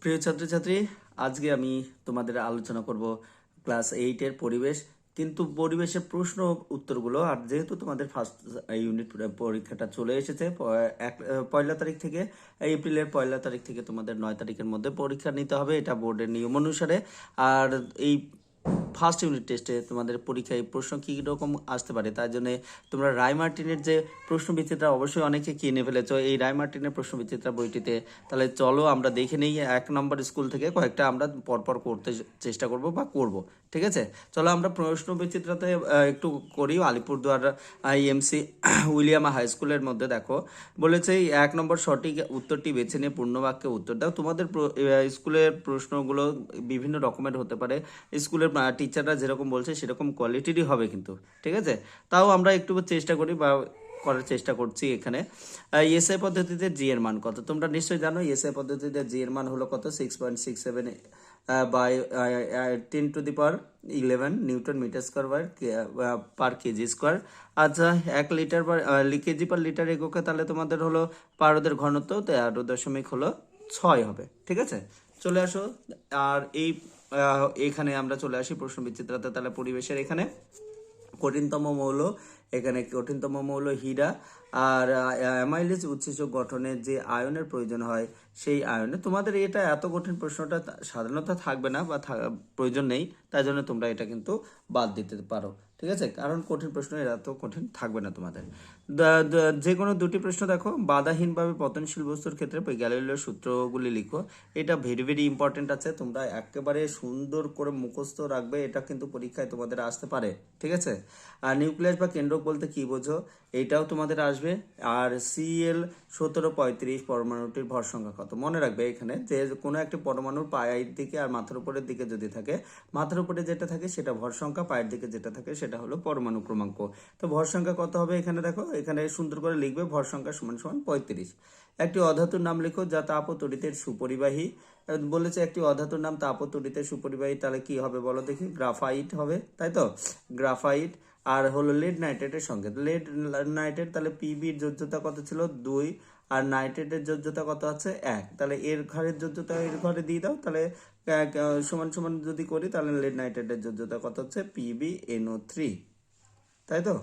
প্রিয় ছাত্রছাত্রী, আজকে আমি তোমাদের আলোচনা করব ক্লাস এইটের পরিবেশ, কিন্তু পরিবেশের প্রশ্ন উত্তরগুলো, আর যেহেতু তোমাদের ফার্স্ট ইউনিট পরীক্ষাটা চলে এসেছে এক, পয়লা তারিখ থেকে এপ্রিলের পয়লা তারিখ থেকে তোমাদের নয় তারিখের মধ্যে পরীক্ষা নিতে হবে, এটা বোর্ডের নিয়ম অনুসারে। আর এই ফার্স্ট ইউনিট টেস্টে তোমাদের পরীক্ষায় প্রশ্ন কী রকম আসতে পারে? তার জন্য তোমরা রায় মার্টিনের যে প্রশ্ন বিচিত্রা অবশ্যই অনেকে কিনে ফেলেছো। এই রায় মার্টিনের প্রশ্ন বিচিত্রা বইটিতে তাহলে চলো আমরা দেখে নিই এক নম্বর স্কুল থেকে কয়েকটা আমরা পরপর করতে চেষ্টা করব বা করব, ঠিক আছে? চলো আমরা প্রশ্ন বিচিত্রাতে একটু করি। আলিপুরদুয়ার আইএমসি উইলিয়াম হাই স্কুলের মধ্যে দেখো, বলেছে এক নম্বর সঠিক উত্তরটি বেছে নিয়ে পূর্ণবাক্যে উত্তর দাও। তোমাদের স্কুলের প্রশ্নগুলো বিভিন্ন রকমের হতে পারে। স্কুলের টিচাররা যেরকম বলছে, সেরকম কোয়ালিটিরই হবে কিন্তু, ঠিক আছে? তাও আমরা একটু চেষ্টা করি বা করার চেষ্টা করছি এখানে। এসআই পদ্ধতিতে জি এর মান কত? তোমরা নিশ্চয়ই জানো এসআই পদ্ধতিতে জি এর মান হলো কত? Six point six seven by ten to the power eleven newton metre square per KG square আচ্ছা এক litre per KG per litre এককে তাহলে তোমাদের হলো পারদের ঘনত্ব তেরো দশমিক হলো ছয় হবে, ঠিক আছে? চলে আসো, আর এই এখানে আমরা চলে আসি প্রশ্ন বিচিত্রাতে তাহলে পরিবেশের এখানে কঠিনতম মৌল, এখানে কঠিনতম মৌল হীরা আর অ্যামাইলেজ উৎসেচক গঠনে যে আয়নের প্রয়োজন হয়, সেই আয়নে। তোমাদের এটা এত কঠিন প্রশ্নটা সাধারণত থাকবে না বা প্রয়োজন নেই, তাই জন্য তোমরা এটা কিন্তু বাদ দিতে পারো। ঠিক আছে? কারণ কঠিন প্রশ্ন, এরা তো কঠিন থাকবে না তোমাদের। যে কোনো দুটি প্রশ্ন দেখো, বাধাহীনভাবে পতনশীল বস্তুর ক্ষেত্রে গ্যালিলিও সূত্রগুলি লিখো। এটা ভেরি ভেরি ইম্পর্টেন্ট আছে। তোমরা একেবারে সুন্দর করে মুখস্থ রাখবে, এটা কিন্তু পরীক্ষায় তোমাদের আসতে পারে। ঠিক আছে? আর নিউক্লিয়াস বা কেন্দ্র বলতে কি বোঝো? এটাও তোমাদের আসবে। আর সিএল সতেরো পঁয়ত্রিশ পরমাণুটির ভর সংখ্যা কত? মনে রাখবে এখানে যে কোনো একটি পরমাণুর পায়ের দিকে আর মাথার উপরের দিকে যদি থাকে, মাথার উপরে যেটা থাকে সেটা ভর সংখ্যা, পায়ের দিকে যেটা থাকে সেটা হলো পরমাণু ক্রমাঙ্ক। তো ভর সংখ্যা কত হবে এখানে দেখো? এখানে সুন্দর করে লিখবে ভর সংখ্যা সমান সমান পঁয়ত্রিশ। একটি অধাতুর নাম লিখো যা তাপ সুপরিবাহী। বলেছে একটি অধাতুর নাম তাপ সুপরিবাহী, তাহলে কি হবে বলো দেখি? গ্রাফাইট হবে, তাই তো? গ্রাফাইট আর হলো লেড নাইট্রেটের সঙ্গে লেড নাইট্রেট তাহলে পিবির যোজ্যতা কত ছিল? দুই। আর নাইট্রেটের যোজ্যতা কত আছে? এক। তাহলে এর ঘরের যোজ্যতা এর ঘরে দিয়ে দাও, তাহলে সমান সমান যদি করি, তাহলে লেড নাইট্রেটের যোজ্যতা কত হচ্ছে? পিবি এনও থ্রি তাই তো?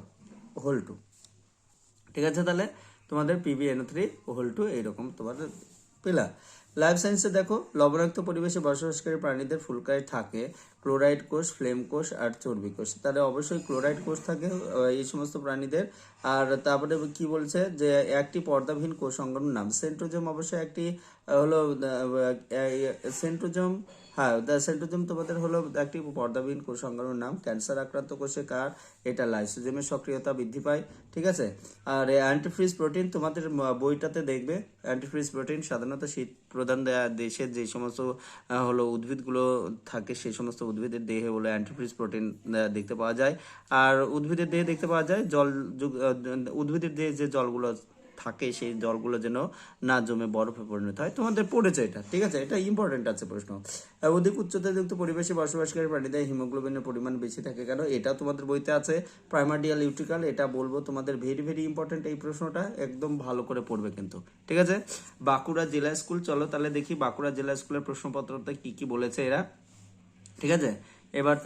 হোল টু ঠিক আছে তাহলে? তোমাদের PB NO three whole two এইরকম তোমাদের পেলা লাইফ সায়েন্সে দেখো, লবণাক্ত পরিবেশে বসবাসকারী প্রাণীদের ফুলকায় থাকে ক্লোরাইড কোষ, ফ্লেম কোষ আর চর্বি কোষ। তাহলে অবশ্যই ক্লোরাইড কোষ থাকে এই সমস্ত প্রাণীদের। আর তারপরে কি বলছে যে, একটি পর্দাবিহীন কোষ অঙ্গনের নাম। সেন্ট্রোজম অবশ্যই একটি হলো সেন্ট্রোজম হ্যাঁ সেন্ট্রোজম তোমাদের হলো একটি পর্দাবিহীন কোষ নাম। ক্যান্সার আক্রান্ত কোষে কার? এটা লাইসোজেমের সক্রিয়তা বৃদ্ধি পায়, ঠিক আছে? আর অ্যান্টিফ্রিজ প্রোটিন তোমাদের বইটাতে দেখবে অ্যান্টিফ্রিজ প্রোটিন সাধারণত শীত প্রধান দেশের যে সমস্ত হলো উদ্ভিদগুলো থাকে সেই সমস্ত উদ্ভিদের দেহে হলো অ্যান্টিফ্রিজ প্রোটিন দেখতে পাওয়া যায়। আর উদ্ভিদের দেহে দেখতে পাওয়া যায়, জল উদ্ভিদের দেহে যে জলগুলো থাকে সেই জলগুলো যেন না জমে বরফে পরিণত হয়। তোমাদের পড়েছে এটা, ঠিক আছে? এটা ইম্পর্টেন্ট আছে প্রশ্ন। অধিক উচ্চতাযুক্ত পরিবেশে বসবাসকারী প্রাণীদের হিমোগ্লোবিনের পরিমাণ বেশি থাকে কেন? এটা তোমাদের বইতে আছে। প্রাইমার্ডিয়াল ইউট্রিকাল এটা বলব তোমাদের ভেরি ভেরি ইম্পর্টেন্ট এই প্রশ্নটা। একদম ভালো করে পড়বে কিন্তু, ঠিক আছে? বাঁকুড়া জেলা স্কুল, চলো তাহলে দেখি বাঁকুড়া জেলা স্কুলের প্রশ্নপত্রতে কি কি বলেছে এরা, ঠিক আছে? এবার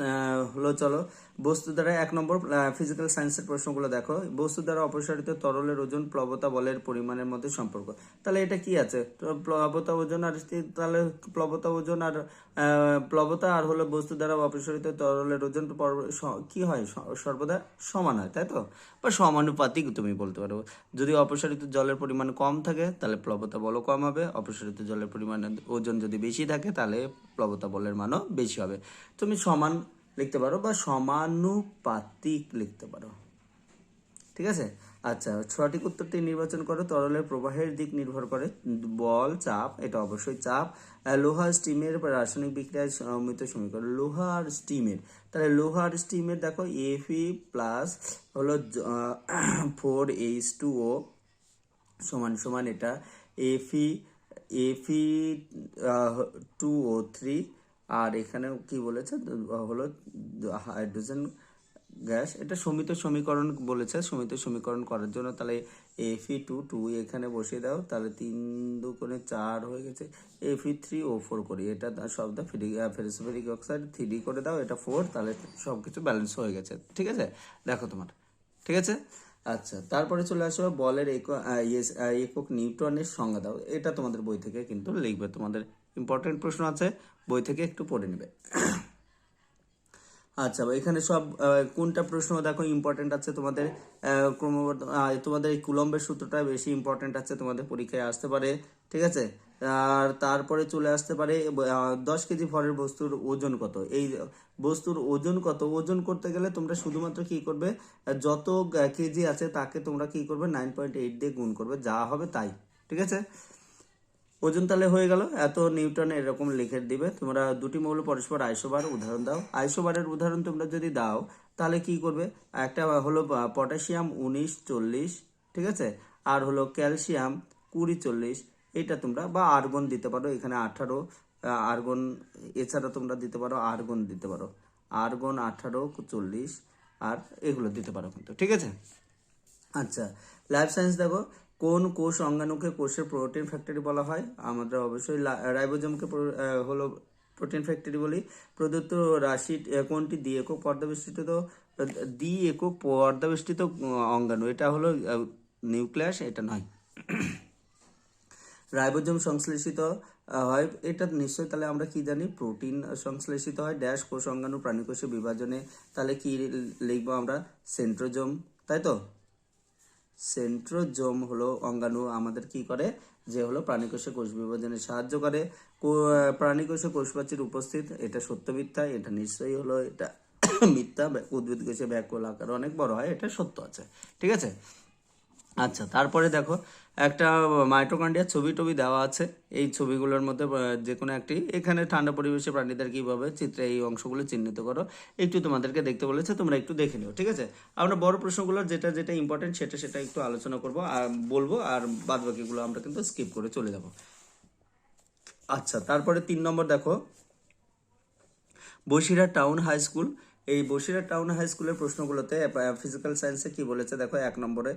হলো চলো বস্তু দ্বারা এক নম্বর ফিজিক্যাল সায়েন্সের প্রশ্নগুলো দেখো। বস্তু দ্বারা অপসারিত তরলের ওজন, প্লবতা বলের পরিমাণের মধ্যে সম্পর্ক। তাহলে এটা কি আছে? প্লবতা ওজন আর তাহলে প্লবতা ওজন আর প্লবতা আর হলো বস্তু দ্বারা অপসারিত তরলের ওজন কি হয়? সর্বদা সমান হয়, তাই তো? বা সমানুপাতিক তুমি বলতে পারো। যদি অপসারিত জলের পরিমাণ কম থাকে, তাহলে প্লবতা বলও কম হবে। অপসারিত জলের পরিমাণ ওজন যদি বেশি থাকে, তাহলে প্লবতা বলের মানও বেশি হবে। তুমি সমান লিখতে পারো বা সমানুপাতিক লিখতে পারো। ঠিক আছে? আচ্ছা সঠিক উত্তরটি নির্বাচন করো। তরলের প্রবাহের দিক নির্ভর করে। বল চাপ এটা অবশ্যই চাপ। আহ, লোহা স্টিমের রাসায়নিক বিক্রিয়ায় সমৃত সমীকরণ। লোহা আর স্টিমের। তাহলে লোহা আর স্টিমের দেখো এফি প্লাস হলো ফোর এইচ টু ও সমান সমান এটা। এফি এফি টু ও থ্রি আর এখানে কি বলেছে? হলো হাইড্রোজেন গ্যাস। এটা সমিত সমীকরণ বলেছে। সমিত সমীকরণ করার জন্য তাহলে এফি টু টু এখানে বসিয়ে দাও। তাহলে তিন দুগুণে চার হয়ে গেছে। এফি থ্রি ও ফোর করি। এটা শব্দ ফেরিসফেরিক অক্সাইড থ্রি করে দাও। এটা ফোর তাহলে সব কিছু ব্যালেন্স হয়ে গেছে। ঠিক আছে? দেখো তোমার। ঠিক আছে? আচ্ছা তারপরে চলে আসো। বলের একক একক নিউটনের সংজ্ঞা দাও। এটা তোমাদের বই থেকে কিন্তু লিখবে। তোমাদের ইম্পর্টেন্ট প্রশ্ন আছে। বই থেকে একটু পড়ে নেবে। আচ্ছা এখানে সব কোনটা প্রশ্ন দেখো ইম্পর্টেন্ট আছে তোমাদের? ক্রমবর্ধ তোমাদের এই কুলম্বের সূত্রটা বেশি ইম্পর্টেন্ট আছে তোমাদের পরীক্ষায় আসতে পারে, ঠিক আছে? আর তারপরে চলে আসতে পারে দশ কেজি ভরের বস্তুর ওজন কত? এই বস্তুর ওজন কত? ওজন করতে গেলে তোমরা শুধুমাত্র কি করবে? যত কেজি আছে তাকে তোমরা কি করবে? নাইন পয়েন্ট এইট দিয়ে গুণ করবে, যা হবে তাই, ঠিক আছে? ওজন তাহলে হয়ে গেল। এত নিউটন এরকম লিখে দিবে। তোমরা দুটি মৌল পরস্পর আইসোবার উদাহরণ দাও। আইসোবারের উদাহরণ তোমরা যদি দাও, তাহলে কি করবে? একটা হলো পটাশিয়াম উনিশ, চল্লিশ, ঠিক আছে? আর হলো ক্যালসিয়াম কুড়ি, চল্লিশ। এটা তোমরা, বা আর্গন দিতে পারো, এখানে আঠারো আর্গন, এছাড়া তোমরা দিতে পারো, আর্গন দিতে পারো। আর্গন আঠারো, চল্লিশ, আর এগুলো দিতে পারো কিন্তু, ঠিক আছে? আচ্ছা লাইফ সায়েন্স দেখো। কোন কোষ অঙ্গাণুকে কোষের প্রোটিন ফ্যাক্টরি বলা হয়? আমরা অবশ্যই রাইবোজোমকে হলো প্রোটিন ফ্যাক্টরি বলি। প্রদত্ত রাশি কোনটি দ্বি একক পর্দাবেষ্টিত দ্বি একক পর্দাবেষ্টিত অঙ্গাণু? এটা হলো নিউক্লিয়াস, এটা নয়। রাইবোজোম সংশ্লেষিত হয়, এটা নিশ্চয়ই তাহলে আমরা কি জানি? প্রোটিন সংশ্লেষিত হয়, ড্যাশ কোষ অঙ্গাণু প্রাণীকোষের বিভাজনে। তাহলে কি লিখব আমরা? সেন্ট্রোজোম, তাই তো? সেন্ট্রোজোম হলো অঙ্গাণু, আমাদের কি করে? যে হলো প্রাণীকোষে কোষ বিভাজনে সাহায্য করে। প্রাণীকোষে কোষপ্রাচীর উপস্থিত, এটা সত্য মিথ্যা এটা নিশ্চয়ই হলো, এটা মিথ্যা, উদ্ভিদ কোষে ব্যাকুল আকার অনেক বড় হয়, এটা সত্য আছে। ঠিক আছে? আচ্ছা তারপরে দেখো, একটা মাইটোকন্ড্রিয়ার ছবি টবি দেওয়া আছে। এই ছবিগুলোর মধ্যে যে কোনো একটি। এখানে ঠান্ডা পরিবেশে প্রাণীদের কীভাবে চিত্রে এই অংশগুলো চিহ্নিত করো, একটু তোমাদেরকে দেখতে বলেছে, তোমরা একটু দেখে নিও, ঠিক আছে? আমরা বড় প্রশ্নগুলোর যেটা যেটা ইম্পর্টেন্ট সেটা সেটা একটু আলোচনা করব, আর বলব, আর বাদ বাকিগুলো আমরা কিন্তু স্কিপ করে চলে যাব। আচ্ছা তারপরে তিন নম্বর দেখো, বসিরহাট টাউন হাই স্কুল। এই বসিরহাট টাউন হাই স্কুলের প্রশ্নগুলোতে ফিজিক্যাল সায়েন্সে কি বলেছে? দেখো এক নম্বরে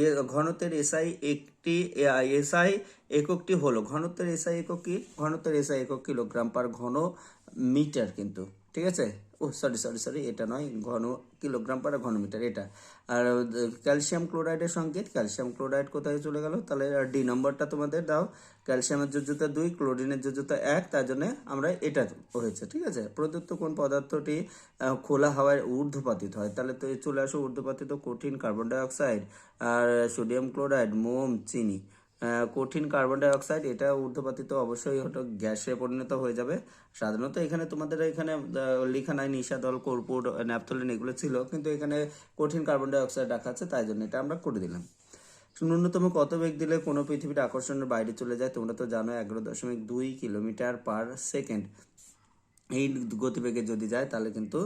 ইয়ে, ঘনত্বের এসআই একটি এসআই এককটি হলো ঘনত্বের এসআই একক কি? ঘনত্বের এসআই একক কিলোগ্রাম পার ঘন মিটার কিন্তু ঠিক আছে? ও সরি সরি সরি এটা নয়, ঘন কিলোগ্রাম পার ঘন মিটার এটা। আর ক্যালসিয়াম ক্লোরাইডের সংকেত ক্যালসিয়াম ক্লোরাইড কোথায় চলে গেল? তাহলে ডি নম্বরটা তোমাদের দাও। ক্যালসিয়ামের যোজ্যতা দুই, ক্লোরিনের যোজ্যতা এক, তার জন্য আমরা এটা হয়েছে, ঠিক আছে? প্রদত্ত কোন পদার্থটি খোলা হাওয়ায় ঊর্ধ্বপাতিত হয়? তাহলে তো চলে আসো ঊর্ধ্বপাতিত কঠিন কার্বন ডাইঅক্সাইড আর সোডিয়াম ক্লোরাইড, মোম, চিনি। কঠিন কার্বন ডাইঅক্সাইড এটা ঊর্ধ্বপাতিত অবশ্যই হয়তো গ্যাসে পরিণত হয়ে যাবে। সাধারণত এখানে তোমাদের এখানে লেখা নাই নিশাদল কর্পূর, ন্যাপথলিন এগুলো ছিল, কিন্তু এখানে কঠিন কার্বন ডাইঅক্সাইড রাখা আছে, তাই জন্য এটা আমরা করে দিলাম। ন্যূনতম কত বেগ দিলে কোনো পৃথিবীর আকর্ষণের বাইরে চলে যায়, তোমরা তো জানো, এগারো দশমিক দুই কিলোমিটার পার সেকেন্ড। এই গতিবেগে যদি যায়, তাহলে কিন্তু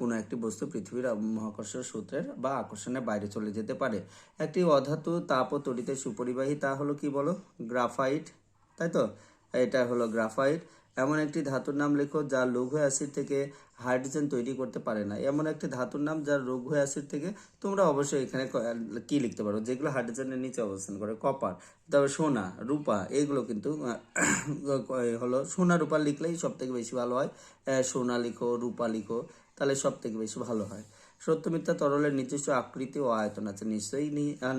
কোনো একটি বস্তু পৃথিবীর মহাকর্ষ সূত্রের বা আকর্ষণের বাইরে চলে যেতে পারে। একটি অধাতু তাপ ও তড়িতে সুপরিবাহী তা হলো কি বলো? গ্রাফাইট, তাই তো? এটা হলো গ্রাফাইট। এমন একটি ধাতুর নাম লেখো যা লঘু অ্যাসিড থেকে হাইড্রোজেন তৈরি করতে পারে না। এমন একটি ধাতুর নাম যার লঘু অ্যাসিড থেকে তোমরা অবশ্যই এখানে ক- লিখতে পারো? যেগুলো হাইড্রোজেনের নিচে অবস্থান করে, কপার, তারপর সোনা, রূপা, এগুলো কিন্তু হলো সোনা, রূপা লিখলেই সব থেকে বেশি ভালো হয়। সোনা লিখো, রূপা লিখো, তাহলে সব থেকে বেশি ভালো হয়। সত্য মিথ্যা তরলের নিজস্ব আকৃতি ও আয়তন আছে। নিশ্চয়ই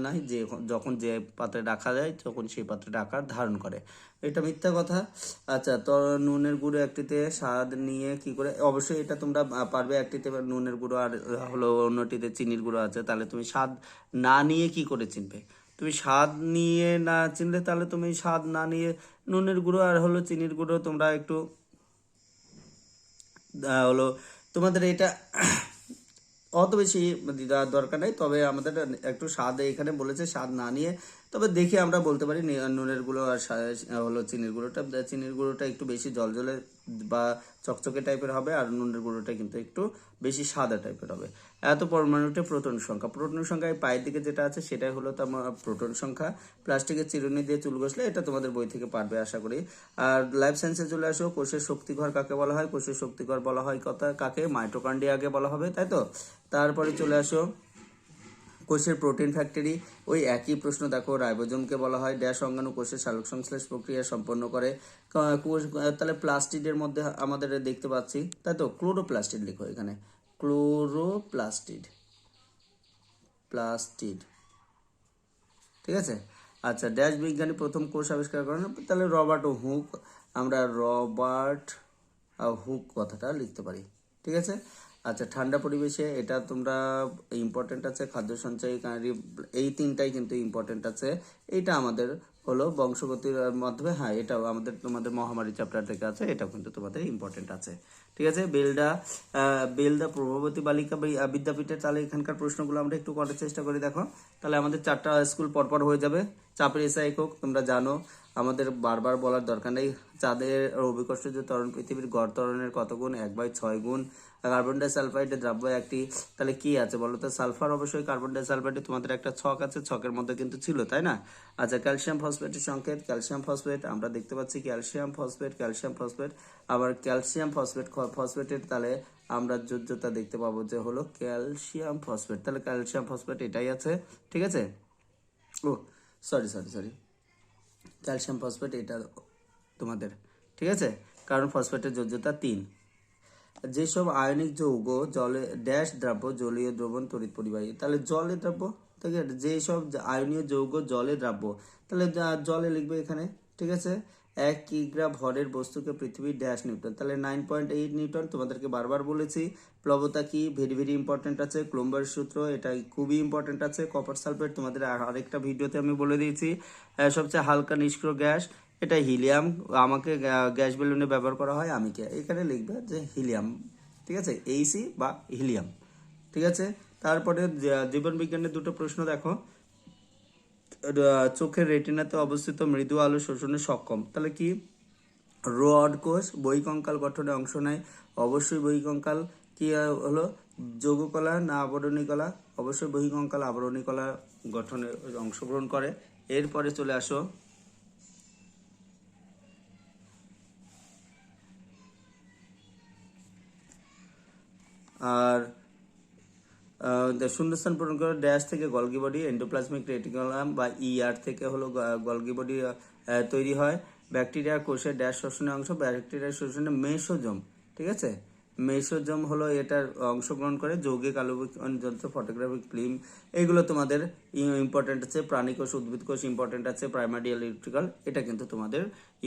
নাই যে যখন যে পাত্রে রাখা যায়, তখন সেই পাত্রে আকার ধারণ করে। এটা মিথ্যা কথা। আচ্ছা তো নুনের গুঁড়ো একটিতে স্বাদ নিয়ে কি করে অবশ্যই এটা তোমরা পারবে একটিতে নুনের গুঁড়ো আর হলো অন্যটিতে চিনির গুঁড়ো আছে। তাহলে তুমি স্বাদ না নিয়ে কি করে চিনবে? তুমি স্বাদ নিয়ে না চিনলে তাহলে তুমি স্বাদ না নিয়ে নুনের গুঁড়ো আর হলো চিনির গুঁড়ো তোমরা একটু হলো তোমাদের এটা অত বেশি দেওয়ার দরকার নেই। তবে আমাদের একটু স্বাদ এখানে বলেছে স্বাদ না নিয়ে তবে দেখে আমরা বলতে পারি নুনের গুঁড়ো আর হলো চিনির গুঁড়োটা। চিনির গুঁড়োটা একটু বেশি জলজলে বা চকচকে টাইপের হবে আর নুনের গুঁড়োটা কিন্তু একটু বেশি সাদা টাইপের হবে। এত পরমাণুতে প্রোটন সংখ্যা। প্রোটন সংখ্যায় পায়ের দিকে যেটা আছে সেটাই হলো তোমার প্রোটন সংখ্যা। প্লাস্টিকের চিরুনি দিয়ে চুল ঘষলে এটা তোমাদের বই থেকে পারবে, আশা করি। আর লাইফ সায়েন্সে চলে আসো, কোষের শক্তিঘর কাকে বলা হয়? কোষের শক্তিঘর বলা হয় কথা কাকে? মাইটোকন্ড্রিয়াকে বলা হবে, তাই তো? তারপরে চলে আসো কোষের প্রোটিন ফ্যাক্টরি। ওই একই প্রশ্ন দেখো, রাইবোজোমকে বলা হয়, ড্যাশ অঙ্গাণু কোষের সালোক সংশ্লেষ প্রক্রিয়া সম্পন্ন করে। কোষ তাহলে প্লাস্টিডের মধ্যে আমাদের দেখতে পাচ্ছি, তাই তো? ক্লোরোপ্লাস্টিড লিখো এখানে। ক্লোরোপ্লাস্টিড। প্লাস্টিড। ঠিক আছে? আচ্ছা ড্যাশ বিজ্ঞানী প্রথম কোষ আবিষ্কার করেন, তাহলে রবার্ট হুক, আমরা রবার্ট হুক কথাটা লিখতে পারি। ঠিক আছে? আচ্ছা ঠান্ডা পরিবেশে এটা তোমরা ইম্পর্টেন্ট আছে খাদ্য সঞ্চয়কারী এই তিনটাই কিন্তু ইম্পর্টেন্ট আছে। এইটা আমাদের হলো বংশগতির মাধ্যমে হ্যাঁ এটাও আমাদের তোমাদের মহামারী চ্যাপ্টার থেকে আছে এটাও কিন্তু তোমাদের ইম্পর্টেন্ট আছে। ঠিক আছে? বেলডা বেলদা প্রভাবতী বালিকা বি- আহ, বিদ্যাপীঠের তাহলে এখানকার প্রশ্নগুলো আমরা একটু করার চেষ্টা করি দেখো। তাহলে আমাদের চারটা স্কুল পরপর হয়ে যাবে চাপের এসআই হোক তোমরা জানো আমাদের বারবার বলার দরকার নেই চাঁদের অভিকর্ষ যে ত্বরণ পৃথিবীর গড় তরণের কত গুণ? এক বাই ছয় গুণ। কার্বন ডাইসালফাইডের দ্রব্য একটি, তাহলে কি আছে বলো তো? সালফার অবশ্যই কার্বন ডাইসালফাইডে তোমাদের একটা ছক আছে, ছকের মধ্যে কিন্তু ছিল, তাই না? আচ্ছা ক্যালসিয়াম ফসফেটের সংকেত ক্যালসিয়াম ফসফেট আমরা দেখতে পাচ্ছি ক্যালসিয়াম ফসফেট ক্যালসিয়াম ফসফেট আবার ক্যালসিয়াম ফসফেট ফসফেটের তাহলে আমরা যোজ্যতা দেখতে পাবো যে হলো ক্যালসিয়াম ফসফেট তাহলে ক্যালসিয়াম ফসফেট এটাই আছে, ঠিক আছে? ও sorry sorry sorry calcium phosphate এটা তোমাদের, ঠিক আছে? কারণ ফসফেটের যোজ্যতা তিন। যেসব আয়নিক যৌগ, জলে, ড্যাশ দ্রব্য, জলীয় দ্রবণ, তড়িৎ পরিবাহী, তাহলে জলে দ্রব্য, ঠিক আছে? যেসব আয়নীয় যৌগ, জলে দ্রাব্য, তাহলে জলে লিখবে এখানে, ঠিক আছে? এক কিগ্রা ভরের বস্তুকে পৃথিবীর ড্যাশ নিউটন তাহলে নাইন পয়েন্ট এইট নিউটন তোমাদেরকে বারবার বলেছি, প্লবতা কি? ভেরি ভেরি ইম্পর্টেন্ট আছে, ক্লোম্বার সূত্র, এটা খুবই ইম্পর্টেন্ট আছে, কপার সালফেট তোমাদের আর- আরেকটা ভিডিওতে আমি বলে দিয়েছি সবচেয়ে হালকা নিষ্ক্রিয় গ্যাস এটা হিলিয়াম, আমাকে গ্যা- গ্যাস বেলুনে ব্যবহার করা হয়, আমি কে এখানে লিখবে যে হিলিয়াম, ঠিক আছে? এইসি বা হিলিয়াম, ঠিক আছে? তারপরে জীবন বিজ্ঞানের দুটো প্রশ্ন দেখো। চোখের রেটিনাতে অবস্থিত মৃদু আলো শোষণে সক্ষম। তাহলে কি? রড কোষ, বহিকঙ্কাল গঠনে অংশ নেয়। অবশ্যই বহিকঙ্কাল কি হলো? যোগকলা না আবরণী কলা অবশ্যই বহিকঙ্কাল আবরণী কলা গঠনে অংশগ্রহণ করে। এরপরে চলে আসো। আর শূন্যস্থান পূরণ করে ড্যাশ থেকে গলগি বডি এন্ডোপ্লাজমিক রেটিকুলাম বা ইআর থেকে হলো গলগি বডি তৈরি হয়। ব্যাকটেরিয়া কোষের ড্যাশ শোষণের অংশ ব্যাকটেরিয়ার শোষণে মেসোজম ঠিক আছে? মেসোজম হলো এটার অংশগ্রহণ করে যৌগিক আলোকন যন্ত্র ফটোগ্রাফিক ফিল্ম এগুলো তোমাদের ইম্পর্টেন্ট আছে। প্রাণী কোষ, উদ্ভিদ কোষ ইম্পর্টেন্ট আছে প্রাইমারি ইলেকট্রিক্যাল এটা কিন্তু তোমাদের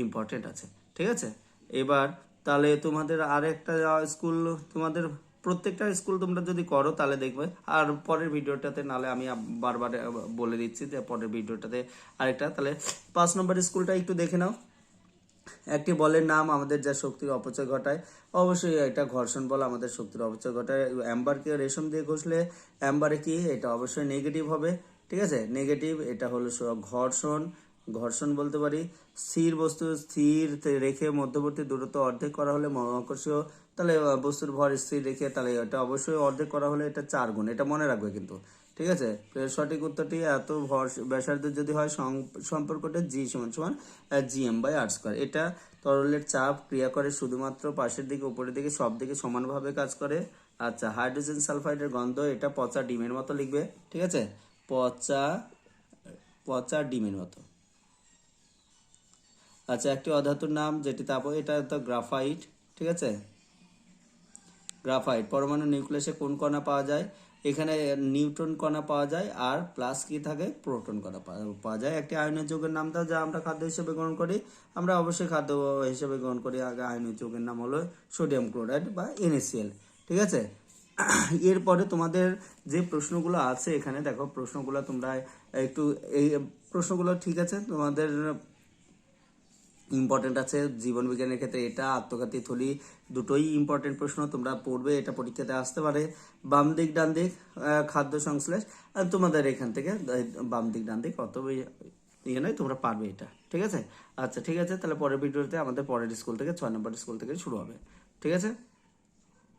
ইম্পর্টেন্ট আছে, ঠিক আছে? এবার তাহলে তোমাদের আর একটা স্কুল তোমাদের প্রত্যেকটা স্কুল তোমরা যদি করো, তাহলে দেখবে। আর পরের ভিডিওটাতে নালে আমি বারবার বলে দিচ্ছি যে পরের ভিডিওটাতে আরেকটা। তাহলে পাঁচ নম্বর স্কুলটা একটু দেখে নাও। একটি বলের নাম আমাদের যা শক্তির অপচয় ঘটায়। অবশ্যই এটা ঘর্ষণ বল আমাদের শক্তির অপচয় ঘটায়। অ্যাম্বারকে রেশম দিয়ে ঘষলে অ্যাম্বারে কি? এটা অবশ্যই নেগেটিভ হবে। ঠিক আছে? নেগেটিভ এটা হলো ঘর্ষণ। ঘর্ষণ বলতে পারি। স্থির বস্তু স্থির রেখে মধ্যবর্তী দূরত্ব অর্ধেক করা হলে মহাকর্ষীয় তাহলে বস্তুর ভর স্থির রেখে তাহলে এটা অবশ্যই অর্ধেক করা হলে এটা চার গুণ, এটা মনে রাখবে কিন্তু, ঠিক আছে? সঠিক উত্তরটি এত ভর ব্যাসার্ধ যদি হয় সম্পর্কটা জি সমান সমান G M by R square এটা তরলের চাপ ক্রিয়া করে শুধুমাত্র পাশের দিকে, উপরের দিকে, সব দিকে সমানভাবে কাজ করে। আচ্ছা হাইড্রোজেন সালফাইডের গন্ধ এটা পচা ডিমের মতো লিখবে, ঠিক আছে? পচা পচা ডিমের মতো। আচ্ছা একটি অধাতুর নাম যেটি তাপ, এটা তো গ্রাফাইট ঠিক আছে? গ্রাফাইট, পরমাণু নিউক্লিয়াসে কোন কণা পাওয়া যায়? এখানে নিউট্রন কণা পাওয়া যায় আর প্লাস কি থাকে? প্রোটন কণা পাওয়া- যায়। একটি আয়নের যৌগের নাম দাও, যা আমরা খাদ্য হিসেবে গ্রহণ করি। আমরা অবশ্যই খাদ্য হিসেবে গ্রহণ করি। আগে আয়নের যৌগের নাম হলো সোডিয়াম ক্লোরাইড বা এনএসিএল ঠিক আছে? এরপরে তোমাদের যে প্রশ্নগুলো আছে এখানে দেখো, প্রশ্নগুলো তোমরা একটু এই, প্রশ্নগুলো ঠিক আছে? তোমাদের ইম্পর্টেন্ট আছে জীবন বিজ্ঞানের ক্ষেত্রে এটা, আত্মঘাতী থলি দুটোই ইম্পর্টেন্ট প্রশ্ন, তোমরা পড়বে, এটা পরীক্ষাতে আসতে পারে। বাম দিক, ডান দিক খাদ্য সংশ্লেষ তোমাদের এখান থেকে বাম দিক, ডান দিক, অত ইয়ে নয়, তোমরা পারবে এটা, ঠিক আছে? আচ্ছা ঠিক আছে, তাহলে পরের ভিডিওতে আমাদের পরের স্কুল থেকে, ছয় নম্বর স্কুল থেকে শুরু হবে, ঠিক আছে?